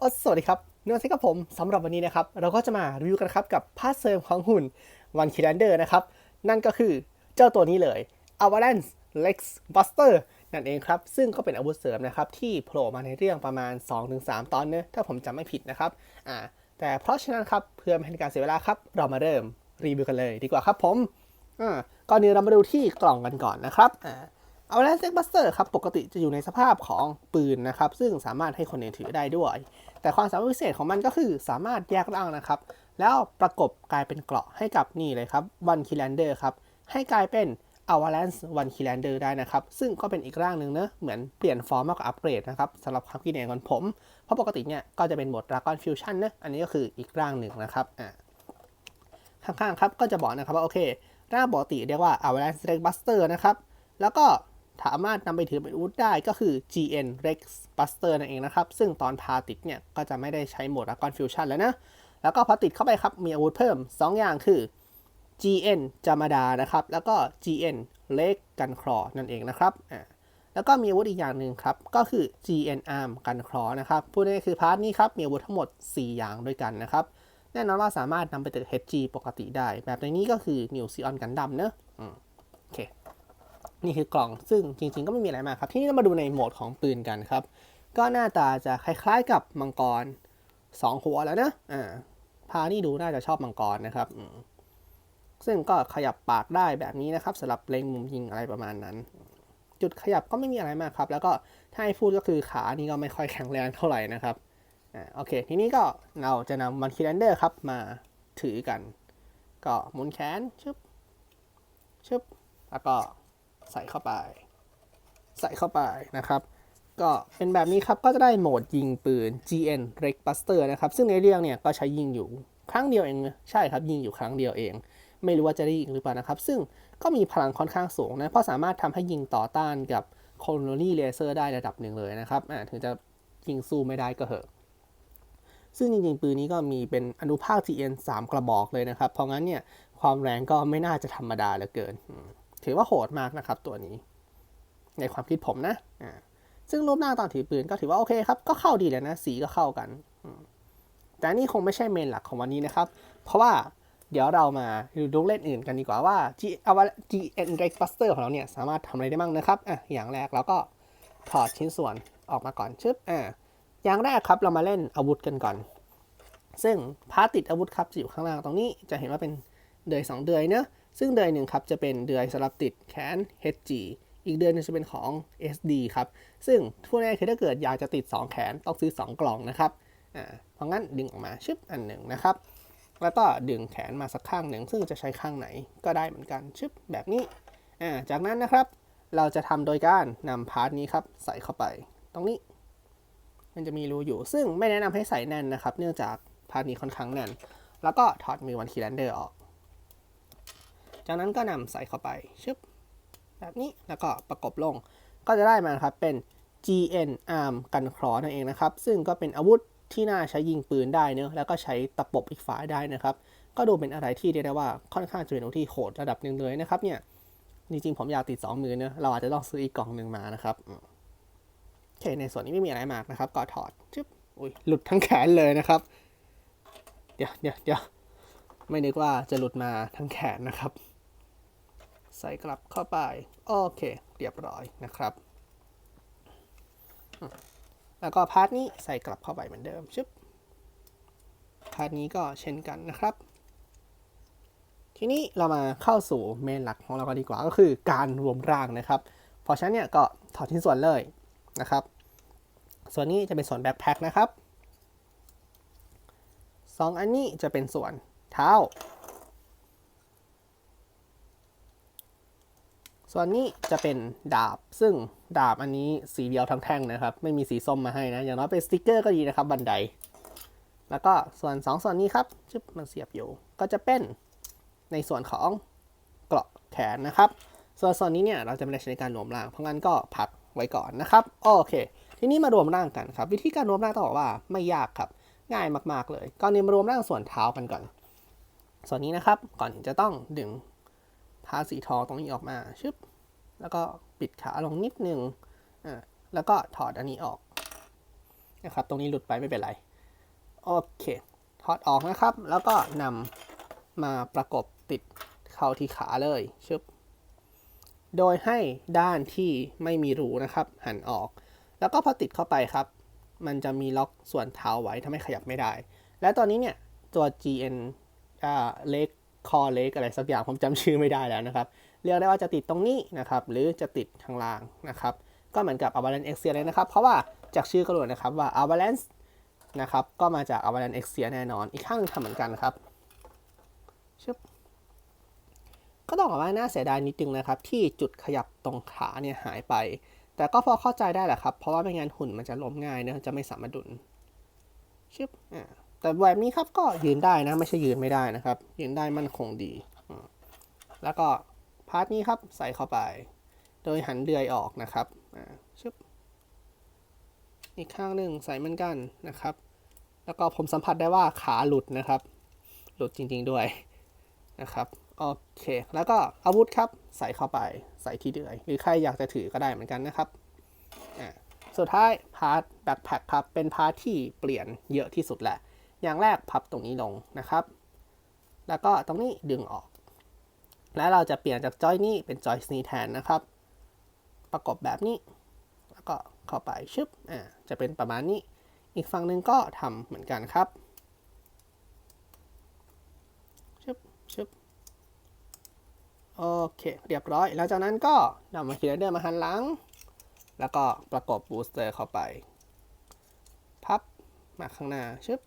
อ้สวัสดีครับเนื้อสิกับผมสำหรับวันนี้นะครับ เราก็จะมารีวิวกันครับกับพาเสริมของหุ่นวันคิ l นเดอร์นะครับ นั่นก็คือเจ้าตัวนี้เลย a v a l a n c e Lex Buster นั่นเองครับ ซึ่งก็เป็นอาวุธเสริมนะครับ ที่โผล่มาในเรื่องประมาณ 2-3 ตอนเนื้อะถ้าผมจำไม่ผิดนะครับอ่าแต่เพราะฉะนั้นครับ เพื่อไม่ให้นการเสียเวลาครับ เรามาเริ่มรีวิวกันเลย ดีกว่าครับผมอ่าก่อนอื่นเรามาดูที่กล่องกันก่อนนะครับอ่า เอาแลนเซ็กบัสเตอร์ครับปกติจะอยู่ในสภาพของปืนนะครับ ซึ่งสามารถให้คนอื่นถือได้ด้วย แต่ความสามารถพิเศษของมันก็คือสามารถแยกร่างนะครับ แล้วประกบกลายเป็นเกราะให้กับนี่เลยครับวันคิ l นเดอร์ครับ ให้กลายเป็นอ v a l a n c e วันคิ l นเดอร์ได้นะครับ ซึ่งก็เป็นอีกร่างหนึ่งเนะเหมือนเปลี่ยนฟอร์มมากกว่าอัปเกรดนะครับสำหรับความคิดเห็นของผม เพราะปกติเนี่ยก็จะเป็นโหมด Dragon Fusion นะอันนี้ก็คืออีกร่างหนึ่งนะครับอ่าข้างๆครับก็จะบอกนะครับว่าโอเคร่างปกติเรียกว่า Avalanche Rex Buster นะครับแล้วก็ สามารถนำไปถือเป็นอาวุธได้ก็คือ GN Rex Buster นั่นเองนะครับ ซึ่งตอนพาติดเนี่ย ก็จะไม่ได้ใช้โหมด Dragon Fusion แล้วนะ แล้วก็พอติดเข้าไปครับ มีอาวุธเพิ่ม 2 อย่างคือ GN จามาดานะครับ แล้วก็ GN เล็กกันครอนั่นเองนะครับอ่าแล้วก็มีอาวุธอีกอย่างหนึ่งครับ ก็คือ GN Arm กันครอนะครับ พูดง่ายๆคือพาร์ทนี้ครับ มีอาวุธทั้งหมด 4 อย่างด้วยกันนะครับ แน่นอนว่าสามารถนำไปติด HG ปกติได้ แบบในนี้ก็คือ New Xeon Gundam เนอะอืมโอเค นี่คือกล่องซึ่งจริง ๆ ก็ไม่มีอะไรมากครับ ที่นี่เรามาดูในโหมดของปืนกันครับ ก็หน้าตาจะคล้ายๆกับมังกร 2 หัวแล้วนะอ่าพานี่ดูน่าจะชอบมังกรนะครับซึ่งก็ขยับปากได้แบบนี้นะครับสำหรับเล็งมุมยิงอะไรประมาณนั้น จุดขยับก็ไม่มีอะไรมากครับ แล้วก็ถ้าให้พูดก็คือขานี่ก็ไม่ค่อยแข็งแรงเท่าไหร่นะครับอ่าโอเค ทีนี้ก็เราจะนำมันคิ l นเดอร์ครับมาถือกัน ก็หมุนแขนชึบชึบแล้วก็ ใส่เข้าไป ใส่เข้าไปนะครับ ก็เป็นแบบนี้ครับก็จะได้โหมดยิงปืน GN r e g Buster นะครับ ซึ่งในเรื่องเนี่ยก็ใช้ยิงอยู่ครั้งเดียวเองนะใช่ครับยิงอยู่ครั้งเดียวเอง ไม่รู้ว่าจะได้ยิงหรือเปล่านะครับ ซึ่งก็มีพลังค่อนข้างสูงนะ เพราะสามารถทำให้ยิงต่อต้านกับโคโลนีเลเซอร์ได้ระดับหนึ่งเลยนะครับถึงจะยิงสู้ไม่ได้ก็เหอะ ซึ่งจริงๆ ปืนนี้ก็มีเป็นอนุภาค GN 3 กระบอกเลยนะครับ เพราะงั้นเนี่ยความแรงก็ไม่น่าจะธรรมดาเหลือเกิน ถือว่าโหดมากนะครับตัวนี้ ในความคิดผมนะอ่าซึ่งรูปหน้าตอนถือปืนก็ถือว่าโอเคครับ ก็เข้าดีเลยนะ สีก็เข้ากัน แต่นี่คงไม่ใช่เมนหลักของวันนี้นะครับ เพราะว่าเดี๋ยวเรามาดูลูกเล่นอื่นกันดีกว่าว่า G เอาว่า GN r e Buster ของเราเนี่ย สามารถทำอะไรได้บ้างนะครับอะอย่างแรกเราก็ถอดชิ้นส่วนออกมาก่อนชึบอ่าอย่างแรกครับเรามาเล่นอาวุธกันก่อน ซึ่งพาร์ติดอาวุธครับจะอยู่ข้างล่างตรงนี้จะเห็นว่าเป็นเดือยสองเดือยเนอะ ซึ่งเดือยหนึ่งครับจะเป็นเดือยสำหรับติดแขน HG อีกเดือยหนึงจะเป็นของ SD ครับ ซึ่งพูดง่ายๆคือถ้าเกิดอยากจะติด 2 แขนต้องซื้อ 2 กล่องนะครับอ่าเพราะงั้นดึงออกมาชึบอันหนึ่งนะครับ แล้วก็ดึงแขนมาสักข้างหนึ่ง ซึ่งจะใช้ข้างไหนก็ได้เหมือนกันชึบแบบนี้อ่าจากนั้นนะครับเราจะทำโดยการนำพาร์ทนี้ครับใส่เข้าไป ตรงนี้ มันจะมีรูอยู่ ซึ่งไม่แนะนำให้ใส่แน่นนะครับ เนื่องจากพาร์ทนี้ค่อนข้างแน่น แล้วก็ถอดมือวันคีแลนเดอร์ออก จากนั้นก็นำใส่เข้าไปชึบแบบนี้แล้วก็ประกบลง ก็จะได้มาครับเป็น GN Arm กันครอนั่นเองนะครับ ซึ่งก็เป็นอาวุธที่น่าใช้ยิงปืนได้เนอะแล้วก็ใช้ตะปบอีกฝ่ายได้นะครับ ก็ดูเป็นอะไรที่เรียกได้ว่าค่อนข้างจะเป็นอาวุธที่โหดระดับหนึ่งเลยนะครับเนี่ยจริงๆผมอยากติด 2 มือเนอะเราอาจจะต้องซื้ออีกกล่องหนึ่งมานะครับโอเคในส่วนนี้ไม่มีอะไรมากนะครับ ก็ถอดชึบอุ้ยหลุดทั้งแขนเลยนะครับ เดี๋ยวเดี๋ยวเดี๋ยวไม่นึกว่าจะหลุดมาทั้งแขนนะครับ ใส่กลับเข้าไป โอเค เรียบร้อยนะครับ แล้วก็พาร์ทนี้ใส่กลับเข้าไปเหมือนเดิมชึบพาร์ทนี้ก็เช่นกันนะครับ ทีนี้เรามาเข้าสู่เมนหลักของเรากันดีกว่าก็คือการรวมร่างนะครับ เพราะฉะนั้นเนี่ยก็ถอดชิ้นส่วนเลยนะครับ ส่วนนี้จะเป็นส่วนแบ็คแพ็คนะครับสองอันนี้จะเป็นส่วนเท้า ส่วนนี้จะเป็นดาบ ซึ่งดาบอันนี้สีเดียวทั้งแท่งนะครับ ไม่มีสีส้มมาให้นะ อย่างน้อยเป็นสติกเกอร์ก็ดีนะครับ บันได แล้วก็ส่วนสองส่วนนี้ครับชึบมันเสียบอยู่ ก็จะเป็นในส่วนของเกราะแขนนะครับ ส่วนส่วนนี้เนี่ยเราจะไม่ได้ใช้ในการรวมร่าง เพราะงั้นก็พักไว้ก่อนนะครับ โอเค ทีนี้มารวมร่างกันครับ วิธีการรวมร่างต้องบอกว่าไม่ยากครับ ง่ายมากๆเลยก่อนนี้มารวมร่างส่วนเท้ากันก่อน ส่วนนี้นะครับ ก่อนอื่นจะต้องดึง ผ้าสีทองตรงนี้ออกมาชึบแล้วก็ปิดขาลงนิดนึงอ่าแล้วก็ถอดอันนี้ออกนะครับ ตรงนี้หลุดไปไม่เป็นไร โอเค ถอดออกนะครับ แล้วก็นำมาประกบติดเข้าที่ขาเลยชึบโดยให้ด้านที่ไม่มีรูนะครับ หันออก แล้วก็พอติดเข้าไปครับ มันจะมีล็อกส่วนเท้าไว้ทำให้ขยับไม่ได้ และตอนนี้เนี่ยตัว GN อ่าเล็ก คอเล็กอะไรสักอย่างผมจำชื่อไม่ได้แล้วนะครับ เรียกได้ว่าจะติดตรงนี้นะครับ หรือจะติดข้างล่างนะครับ ก็เหมือนกับ Avalanche Exia เลยนะครับ เพราะว่าจากชื่อก็รู้นะครับว่า Avalanche นะครับ ก็มาจาก Avalanche Exia แน่นอน อีกข้างหนึงทำเหมือนกันครับชึบก็ต้องบอกว่าน่าเสียดายนิดนึงนะครับ ที่จุดขยับตรงขาเนี่ยหายไป แต่ก็พอเข้าใจได้แหละครับ เพราะว่าไม่งั้นหุ่นมันจะล้มง่ายเนะจะไม่สามารถดุนชึบอ่า แต่แบบนี้ครับก็ยืนได้นะ ไม่ใช่ยืนไม่ได้นะครับ ยืนได้มั่นคงดี แล้วก็พาร์ทนี้ครับใส่เข้าไป โดยหันเดือยออกนะครับอ่าชึบอีกข้างหนึ่งใส่เหมือนกันนะครับ แล้วก็ผมสัมผัสได้ว่าขาหลุดนะครับ หลุดจริงๆด้วยนะครับโอเค แล้วก็อาวุธครับใส่เข้าไปใส่ที่เดือย หรือใครอยากจะถือก็ได้เหมือนกันนะครับอ่าสุดท้ายพาร์ทแบ็คแพคครับ เป็นพาร์ทที่เปลี่ยนเยอะที่สุดแหละ อย่างแรกพับตรงนี้ลงนะครับ แล้วก็ตรงนี้ดึงออก แล้วเราจะเปลี่ยนจากจอยนี้เป็นจอยนี้แทนนะครับ ประกบแบบนี้ แล้วก็เข้าไปชึบอ่าจะเป็นประมาณนี้ อีกฝั่งหนึ่งก็ทำเหมือนกันครับชึบชึบโอเค เรียบร้อย แล้วจากนั้นก็นำมาคีย์เดอร์มาหันหลัง แล้วก็ประกบบูสเตอร์เข้าไป พับมาข้างหน้าชึบ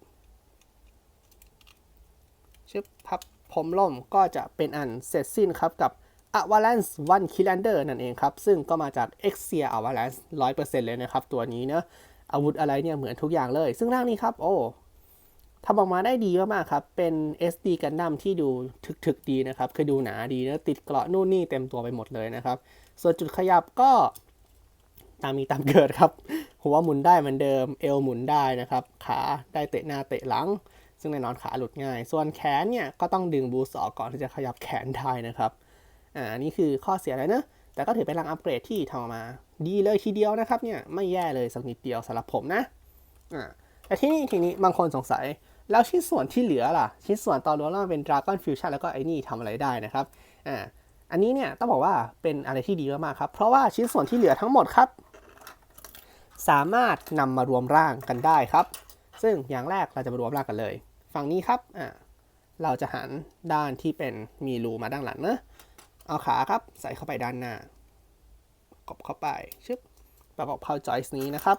ชึบพับผมล่มก็จะเป็นอันเสร็จสิ้นครับกับ Avalanche One Killander นั่นเองครับ ซึ่งก็มาจาก Exia Avalanche 100%เลยนะครับ ตัวนี้เนะอาวุธอะไรเนี่ยเหมือนทุกอย่างเลย ซึ่งร่างนี้ครับ โอ้ทำออกมาได้ดีมากๆครับ เป็น SD กันดั้มที่ดูถึกๆดีนะครับ คือดูหนาดีนะติดเกราะนู่นนี่เต็มตัวไปหมดเลยนะครับ ส่วนจุดขยับก็ตามมีตามเกิดครับ หัวหมุนได้เหมือนเดิม เอวหมุนได้นะครับ ขาได้เตะหน้าเตะหลัง ซึ่งแน่นอนขาหลุดง่าย ส่วนแขนเนี่ยก็ต้องดึงบูสออกก่อนที่จะขยับแขนได้นะครับอ่านี่คือข้อเสียเลยนะแต่ก็ถือเป็นรังอัปเกรดที่ทำมา ดีเลยทีเดียวนะครับเนี่ยไม่แย่เลยสักนิดเดียวสำหรับผมนะอ่าแต่ที่นี่ทีนี้บางคนสงสัยแล้วชิ้นส่วนที่เหลือล่ะ ชิ้นส่วนตอนรวมแล้วมันเป็น Dragon Fusion แล้วก็ไอ้นี่ทำอะไรได้นะครับอ่าอันนี้เนี่ยต้องบอกว่าเป็นอะไรที่ดีมากๆครับ เพราะว่าชิ้นส่วนที่เหลือทั้งหมดครับ สามารถนำมารวมร่างกันได้ครับ ซึ่งอย่างแรกเราจะมารวมร่างกันเลย ฝั่งนี้ครับอ่าเราจะหันด้านที่เป็นมีรูมาด้านหลังเนอะเอาขาครับใส่เข้าไปด้านหน้ากบเข้าไปชึบประกอบเข้าจอยส์นี้นะครับ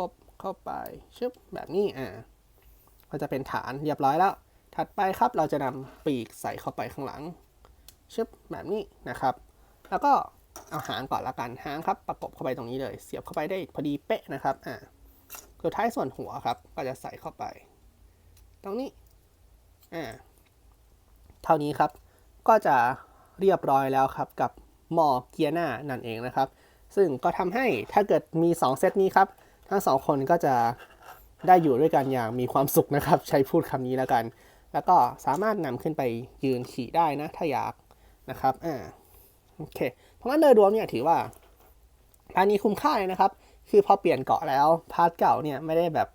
กบเข้าไปชึบแบบนี้อ่าก็จะเป็นฐานเรียบร้อยแล้ว ถัดไปครับเราจะนำปีกใส่เข้าไปข้างหลังชึบแบบนี้นะครับ แล้วก็เอาหางก่อนละกันหางครับ ประกบเข้าไปตรงนี้เลย เสียบเข้าไปได้พอดีเป๊ะนะครับอ่าสุดท้ายส่วนหัวครับก็จะใส่เข้าไป ตรงนี้อ่าเท่านี้ครับ ก็จะเรียบร้อยแล้วครับกับหมอเกียร์หน้านั่นเองนะครับ ซึ่งก็ทำให้ถ้าเกิดมี 2 เซตนี้ครับ ทั้งสองคนก็จะได้อยู่ด้วยกันอย่างมีความสุขนะครับ ใช้พูดคำนี้แล้วกัน แล้วก็สามารถนำขึ้นไปยืนขี่ได้นะ ถ้าอยากนะครับอ่าโอเค เพราะงั้นโดยรวมเนี่ยถือว่าพานี้คุ้มค่าเลยนะครับ คือพอเปลี่ยนเกาะแล้วพาร์ทเก่าเนี่ยไม่ได้แบบ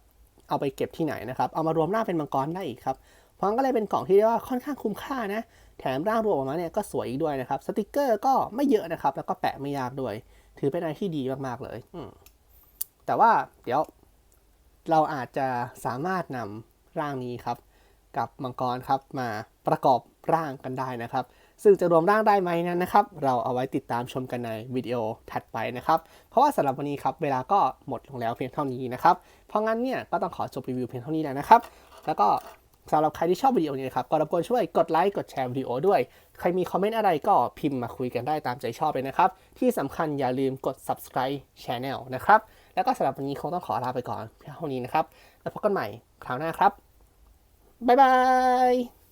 เอาไปเก็บที่ไหนนะครับ เอามารวมหน้าเป็นมังกรได้อีกครับ เพราะงั้นก็เลยเป็นกล่องที่เรียกว่าค่อนข้างคุ้มค่านะ แถมร่างรวมออกมาเนี่ยก็สวยอีกด้วยนะครับ สติกเกอร์ก็ไม่เยอะนะครับ แล้วก็แปะไม่ยากด้วย ถือเป็นอะไรที่ดีมากๆเลยอืมแต่ว่าเดี๋ยวเราอาจจะสามารถนำร่างนี้ครับ กับมังกรครับมาประกอบร่างกันได้นะครับ ซึ่งจะรวมร่างได้ไหมนั้นนะครับ เราเอาไว้ติดตามชมกันในวิดีโอถัดไปนะครับ เพราะว่าสำหรับวันนี้ครับเวลาก็หมดลงแล้วเพียงเท่านี้นะครับ เพราะงั้นเนี่ยก็ต้องขอจบรีวิวเพียงเท่านี้แล้วนะครับ แล้วก็สำหรับใครที่ชอบวิดีโอนี้นะครับก็รบกวนช่วยกดไลค์กดแชร์วิดีโอด้วย ใครมีคอมเมนต์อะไรก็พิมพ์มาคุยกันได้ตามใจชอบเลยนะครับ ที่สำคัญอย่าลืมกด subscribe channel นะครับ แล้วก็สำหรับวันนี้คงต้องขอลาไปก่อนเพียงเท่านี้นะครับ แล้วพบกันใหม่คราวหน้าครับบ๊ายบาย